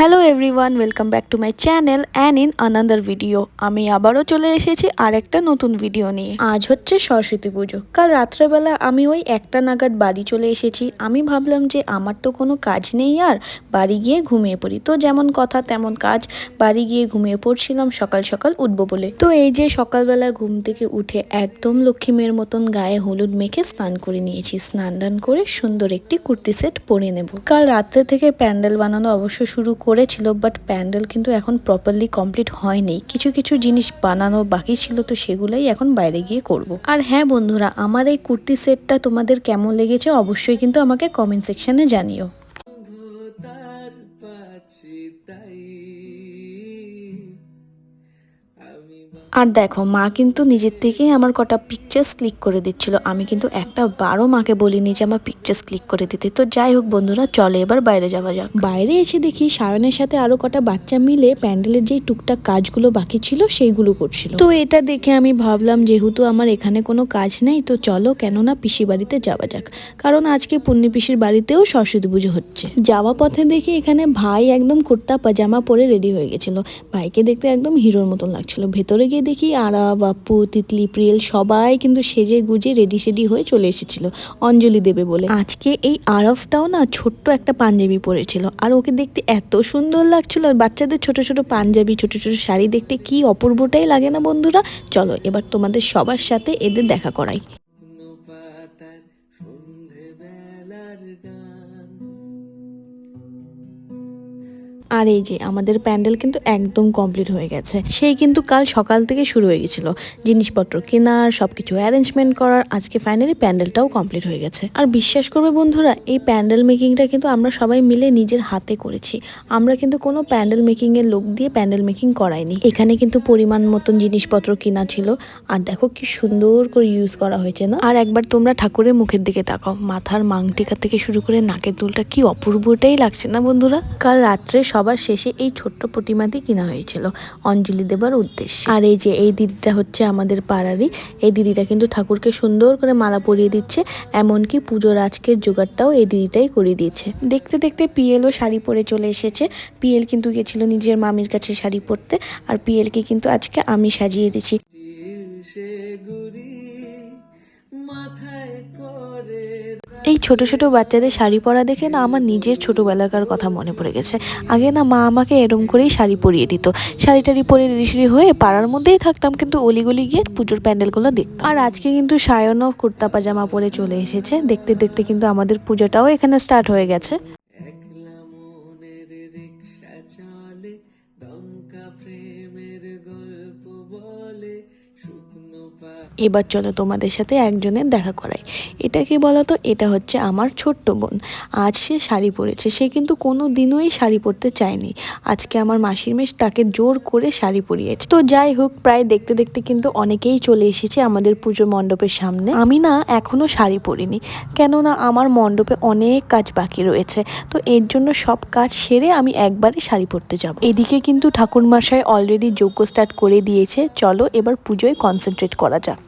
Hello everyone welcome back to my channel and in another video আমি আবারও চলে এসেছি আর একটা নতুন ভিডিও নিয়ে। আজ হচ্ছে সরস্বতী পুজো। কাল রাত্রেবেলা আমি ওই একটা নাগাদ বাড়ি চলে এসেছি। আমি ভাবলাম যে আমার তো কোনো কাজ নেই আর বাড়ি গিয়ে ঘুমিয়ে পড়ি। তো যেমন কথা তেমন কাজ, বাড়ি গিয়ে ঘুমিয়ে পড়ছিলাম সকাল সকাল উঠবো বলে। তো এই যে সকালবেলা ঘুম থেকে উঠে একদম লক্ষ্মী মেয়ের মতন গায়ে হলুদ মেখে স্নান করে নিয়েছি। স্নান টান করে সুন্দর একটি কুর্তি সেট পরে নেব। কাল রাত্রে থেকে প্যান্ডেল বানানো অবশ্য শুরু করেছিল বাট প্যান্ডেল কিন্তু এখন প্রপারলি কমপ্লিট হয়নি। কিছু কিছু জিনিস বানানো বাকি ছিল, তো সেগুলাই এখন বাইরে গিয়ে করব। আর হ্যাঁ বন্ধুরা, আমার এই কুর্তি সেটটা তোমাদের কেমন লেগেছে অবশ্যই কিন্তু আমাকে কমেন্ট সেকশনে জানিও। আর দেখো মা কিন্তু নিজের থেকেই আমার কটা পিকচার্স ক্লিক করে দিচ্ছিল। আমি কিন্তু একটা বারও মাকে বলিনি যে আমার পিকচার্স ক্লিক করে দিতে। তো যাই হোক বন্ধুরা চলে এবার বাইরে যাওয়া যাক। বাইরে এসে দেখি সায়নের সাথে আরও কটা বাচ্চা মিলে প্যান্ডেলের যেই টুকটাক কাজগুলো বাকি ছিল সেইগুলো করছিল। তো এটা দেখে আমি ভাবলাম যেহেতু আমার এখানে কোনো কাজ নেই তো চলো কেননা পিসি বাড়িতে যাওয়া যাক। কারণ আজকে পুণ্যি পিসির বাড়িতেও সরস্বতী পুজো হচ্ছে। যাওয়া পথে দেখি এখানে ভাই একদম কুর্তা পাজামা পরে রেডি হয়ে গেছিল। ভাইকে দেখতে একদম হিরোর মতন লাগছিল। ভেতরে গিয়ে দেখি আরা, বাপ্পু, তিতলি, প্রিয়েল সবাই কিন্তু সেজে গুজে রেডি সেডি হয়ে চলে এসেছিল, অঞ্জলি দেবে বলে। আজকে এই আরফটাও না ছোট্ট একটা পাঞ্জাবি পরেছিল, আর ওকে দেখতে এত সুন্দর লাগছিল, আর বাচ্চাদের ছোট ছোট পাঞ্জাবি, ছোট ছোট শাড়ি দেখতে কি অপূর্বটাই লাগে না বন্ধুরা? চলো এবার তোমাদের সবার সাথে এদের দেখা করাই। আর এই যে আমাদের প্যান্ডেল কিন্তু একদম কমপ্লিট হয়ে গেছে। সেই কিন্তু কাল সকাল থেকে শুরু হয়ে গেছিল। জিনিসপত্র কেনার, সবকিছু অ্যারেঞ্জমেন্ট করার, আজকে ফাইনালি প্যান্ডেলটাও কমপ্লিট হয়ে গেছে। আর বিশ্বাস করবে বন্ধুরা, এই প্যান্ডেল মেকিংটা কিন্তু আমরা সবাই মিলে নিজের হাতে করেছি। আমরা কিন্তু কোনো প্যান্ডেল মেকিং এর লোক দিয়ে প্যান্ডেল মেকিং করাইনি। এখানে কিন্তু পরিমাণ মতন জিনিসপত্র কিনা ছিল। আর দেখো কি সুন্দর করে ইউজ করা হয়েছে না? আর একবার তোমরা ঠাকুরের মুখের দিকে তাকাও। মাথার মাংটিকা থেকে শুরু করে নাকের দুলটা কি অপূর্বটাই লাগছে না বন্ধুরা? কাল রাত্রে সবার শেষে এই ছোট্ট প্রতিমাটি কিনা হয়েছিল অঞ্জলি দেবার উদ্দেশ্যে। আর এই যে, এই দিদিটা হচ্ছে আমাদের পাড়ারই, এই দিদিটা কিন্তু ঠাকুরকে সুন্দর করে মালা পরিয়ে দিচ্ছে, এমনকি পুজোর আজকের জোগাড়টাও এই দিদিটাই করে দিয়েছে। দেখতে দেখতে পিএলও শাড়ি পরে চলে এসেছে। পিএল কিন্তু গেছিল নিজের মামির কাছে শাড়ি পরতে, আর পিএলকে কিন্তু আজকে আমি সাজিয়ে গুরি মাথায় করে এই ছোট ছোট বাচ্চাদের শাড়ি পরা দেখে না আমার নিজের ছোটোবেলাকার কথা মনে পড়ে গেছে। আগে না মা আমাকে এরম করেই শাড়ি পরিয়ে দিত। শাড়ি টাড়ি পরে রিসিড়ি হয়ে পাড়ার মধ্যেই থাকতাম কিন্তু অলিগলি গিয়ে পুজোর প্যান্ডেলগুলো দেখতাম। আর আজকে কিন্তু সায়নও কুর্তা পাজামা পরে চলে এসেছে। দেখতে দেখতে কিন্তু আমাদের পুজোটাও এখানে স্টার্ট হয়ে গেছে। এবার চলো তোমাদের সাথে একজনের দেখা করাই। এটা কি বলতো? এটা হচ্ছে আমার ছোট্ট বোন। আজ সে শাড়ি পরেছে। সে কিন্তু কোনো দিনই শাড়ি পরতে চায়নি। আজকে আমার মাসির মেশ তাকে জোর করে শাড়ি পরিয়েছে। তো যাই হোক, প্রায় দেখতে দেখতে কিন্তু অনেকেই চলে এসেছে আমাদের পুজো মণ্ডপের সামনে। আমি না এখনও শাড়ি পরিনি। কেননা আমার মণ্ডপে অনেক কাজ বাকি রয়েছে। তো এর জন্য সব কাজ সেরে আমি একবারে শাড়ি পরতে যাব। এদিকে কিন্তু ঠাকুরমশাই অলরেডি যোগ্য স্টার্ট করে দিয়েছে। চলো এবার পুজোয় কনসেন্ট্রেট করা যাক।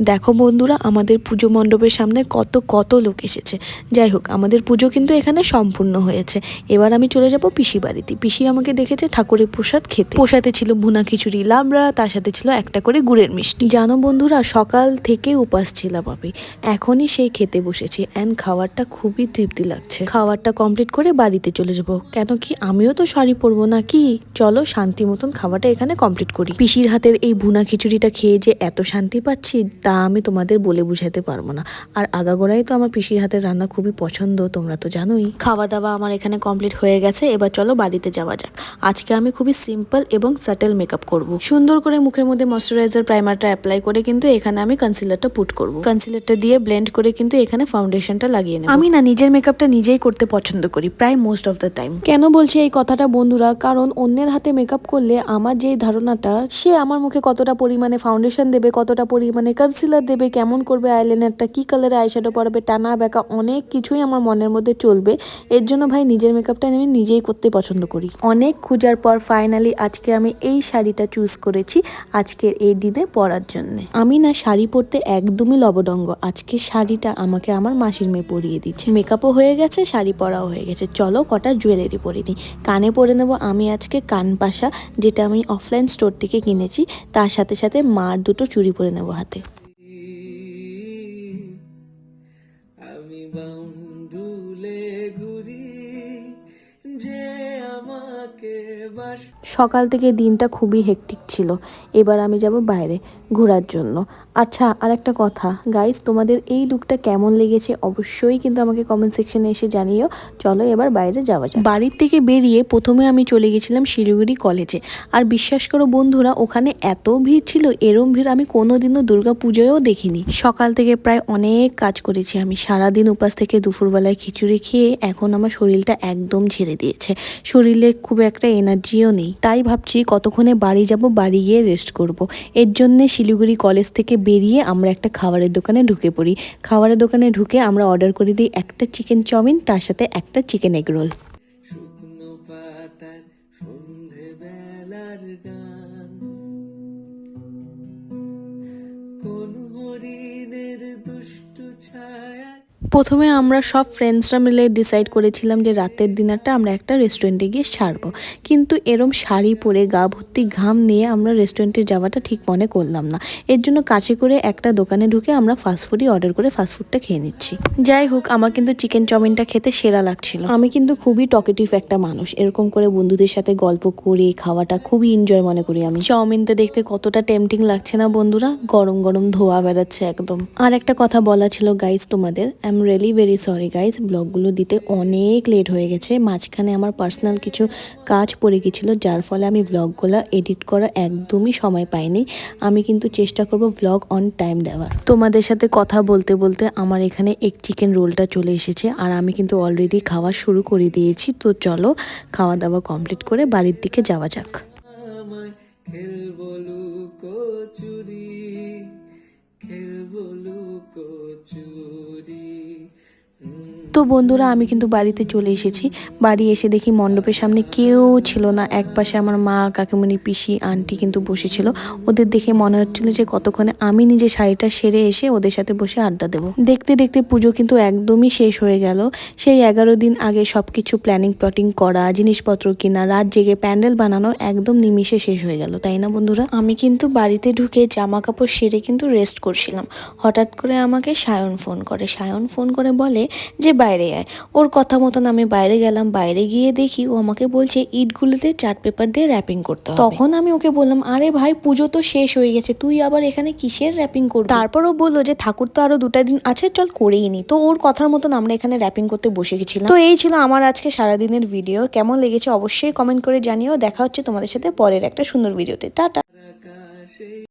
দেখো বন্ধুরা, আমাদের পুজো মণ্ডপের সামনে কত কত লোক এসেছে। যাই হোক, আমাদের পুজো কিন্তু এখানে সম্পূর্ণ হয়েছে। এবার আমি চলে যাব পিসি বাড়িতে। পিসি আমাকে দেখেছে ঠাকুরের প্রসাদ খেতে। প্রসাদে ছিল ভুনা খিচুড়ি, লাবড়া, তার সাথে ছিল একটা করে গুড়ের মিষ্টি। জানো বন্ধুরা, সকাল থেকে উপাস ছিলাম আমি। এখনই সেই খেতে বসেছি অ্যান্ড খাবারটা খুবই তৃপ্তি লাগছে। খাবারটা কমপ্লিট করে বাড়িতে চলে যাব। কেন কি, আমিও তো শাড়ি পরবো না কি চলো শান্তি মতন খাবারটা এখানে কমপ্লিট করি। পিসির হাতের এই ভুনা খিচুড়িটা খেয়ে যে এত শান্তি পাচ্ছি, তা আমি তোমাদের বলে বুঝাতে পারব না। আর আগাগোড়াই তো আমার পিসির হাতের রান্না খুবই পছন্দ তোমরা তো জানোই। খাওয়া দাওয়া আমার এখানে কমপ্লিট হয়ে গেছে এবার চলো বাড়িতে যাওয়া যাক। আজকে আমি খুবই সিম্পল এবং সাটেল মেকআপ করব। সুন্দর করে মুখের মধ্যে ময়শ্চারাইজার প্রাইমারটা অ্যাপ্লাই করে কিন্তু এখানে আমি কনসিলারটা পুট করব। কনসিলারটা দিয়ে ব্লেন্ড করে কিন্তু এখানে ফাউন্ডেশনটা লাগিয়ে নেব। আমি না নিজের মেকআপটা নিজেই করতে পছন্দ করি প্রায় মোস্ট অফ দ্য টাইম কেন বলছি এই কথাটা বন্ধুরা? কারণ অন্যের হাতে মেকআপ করলে আমার যেই ধারণাটা সে আমার মুখে কতটা পরিমাণে ফাউন্ডেশন দেবে কতটা পরিমাণে কনসিলার কনসিলার দেবে, কেমন করবে আইলাইনারটা কী কালারে আইশ্যাডো পরাবে, টানা বেঁকা অনেক কিছুই আমার মনের মধ্যে চলবে। এর জন্য ভাই নিজের মেকআপটা আমি নিজেই করতে পছন্দ করি। অনেক খোঁজার পর ফাইনালি আজকে আমি এই শাড়িটা চুজ করেছি আজকের এই দিনে পরার জন্য। আমি না শাড়ি পরতে একদমই লবডঙ্গ। আজকে শাড়িটা আমাকে আমার মাসির মেয়ে পরিয়ে দিচ্ছে। মেকআপও হয়ে গেছে, শাড়ি পরাও হয়ে গেছে। চলো কটা জুয়েলারি পরে নিই। কানে পরে নেব আমি আজকে কানপাশা, যেটা আমি অফলাইন স্টোর থেকে কিনেছি। তার সাথে সাথে মার দুটো চুরি পরে নেব হাতে। সকাল থেকে দিনটা খুবই হেকটিক ছিল। এবার আমি যাব বাইরে ঘোরার জন্য। আচ্ছা আর একটা কথা। গাইস তোমাদের এই লুকটা কেমন লেগেছে অবশ্যই কিন্তু আমাকে কমেন্ট সেকশনে এসে জানিও। চলো এবার বাইরে যাওয়া যাক। বাড়ির থেকে বেরিয়ে প্রথমে আমি চলে গেছিলাম শিলিগুড়ি কলেজে আর বিশ্বাস করো বন্ধুরা, ওখানে এত ভিড় ছিল, এরম ভিড় আমি কোনোদিনও দুর্গা পুজোয়ও দেখিনি। সকাল থেকে প্রায় অনেক কাজ করেছি আমি। সারাদিন উপাস থেকে দুপুরবেলায় খিচুড়ি খেয়ে এখন আমার শরীরটা একদম ছেড়ে দিয়েছে। শরীরে খুব একটা এনার্জিও নেই। তাই ভাবছি কতক্ষণে বাড়ি যাব, বাড়ি গিয়ে রেস্ট করব। এর জন্যে শিলিগুড়ি কলেজ থেকে বেরিয়ে আমরা একটা খাবারের দোকানে ঢুকে পড়ি। খাবারের দোকানে ঢুকে আমরা অর্ডার করে দিই একটা চিকেন চাউমিন তার সাথে একটা চিকেন এগরোল শুকনো পাতার গান। প্রথমে আমরা সব ফ্রেন্ডসরা মিলে ডিসাইড করেছিলাম যে রাতের ডিনারটা আমরা একটা রেস্টুরেন্টে গিয়ে সারবো। কিন্তু এরম শাড়ি পরে গা ভর্তি ঘাম নিয়ে আমরা রেস্টুরেন্টে যাওয়াটা ঠিক মনে করলাম না। এর জন্য কাছে করে একটা দোকানে ঢুকে আমরা ফাস্টফুডই অর্ডার করে ফাস্টফুডটা খেয়ে নিচ্ছি। যাই হোক, আমার কিন্তু চিকেন চাউমিনটা খেতে সেরা লাগছিল। আমি কিন্তু খুবই টকেটিভ একটা মানুষ। এরকম করে বন্ধুদের সাথে গল্প করে, খাওয়াটা খুবই এনজয় মনে করি আমি। চাউমিনটা দেখতে কতটা টেম্পটিং লাগছে না বন্ধুরা? গরম গরম ধোয়া বেড়াচ্ছে একদম। আর একটা কথা বলা ছিল গাইজ তোমাদের রিয়েলি ভেরি সরি গাইজ ব্লগগুলো দিতে অনেক লেট হয়ে গেছে। মাঝখানে আমার পার্সোনাল কিছু কাজ পড়ে গেছিল, যার ফলে আমি ব্লগগুলো এডিট করা একদমই সময় পাইনি। আমি কিন্তু চেষ্টা করব ব্লগ অন টাইম দেওয়ার। তোমাদের সাথে কথা বলতে বলতে আমার এখানে এক চিকেন রোলটা চলে এসেছে, আর আমি কিন্তু অলরেডি খাওয়া শুরু করে দিয়েছি। তো চলো, খাওয়া দাওয়া কমপ্লিট করে বাড়ির দিকে যাওয়া যাক। খেলব খেলব লুকোচুরি তো বন্ধুরা, আমি কিন্তু বাড়িতে চলে এসেছি। বাড়ি এসে দেখি মণ্ডপের সামনে কেউ ছিল না। এক পাশে আমার মা, কাকিমণি, পিসি, আন্টি কিন্তু বসেছিল। ওদের দেখে মনে হচ্ছিল যে কতক্ষণে আমি নিজে শাড়িটা সেরে এসে ওদের সাথে বসে আড্ডা দেবো। দেখতে দেখতে পুজো কিন্তু একদমই শেষ হয়ে গেল। সেই এগারো দিন আগে সব কিছু প্ল্যানিং প্লটিং করা, জিনিসপত্র কিনা, রাত জেগে প্যান্ডেল বানানো একদম নিমিষে শেষ হয়ে গেল, তাই না বন্ধুরা? আমি কিন্তু বাড়িতে ঢুকে জামা কাপড় সেরে কিন্তু রেস্ট করছিলাম। হঠাৎ করে আমাকে সায়ন ফোন করে। সায়ন ফোন করে বলে যে বাইরে আয়। ওর কথা মতন আমি বাইরে গেলাম বাইরে গিয়ে দেখি ও আমাকে বলছে ইটগুলোতে চার্ট পেপার দিয়ে র্যাপিং করতে তখন আমি ওকে বললাম আরে ভাই পুজো তো শেষ হয়ে গেছে তুই আবার এখানে কিসের র্যাপিং করবি? তারপর ও বলল যে ঠাকুর তো আরও দুটা দিন আছে চল করেই নি। তো ওর কথার মতন আমরা এখানে র্যাপিং করতে বসে গেছিলাম তো এই ছিল আমার আজকে সারাদিনের ভিডিও কেমন লেগেছে অবশ্যই কমেন্ট করে জানিও। দেখা হচ্ছে তোমাদের সাথে পরের একটা সুন্দর ভিডিওতে টাটা।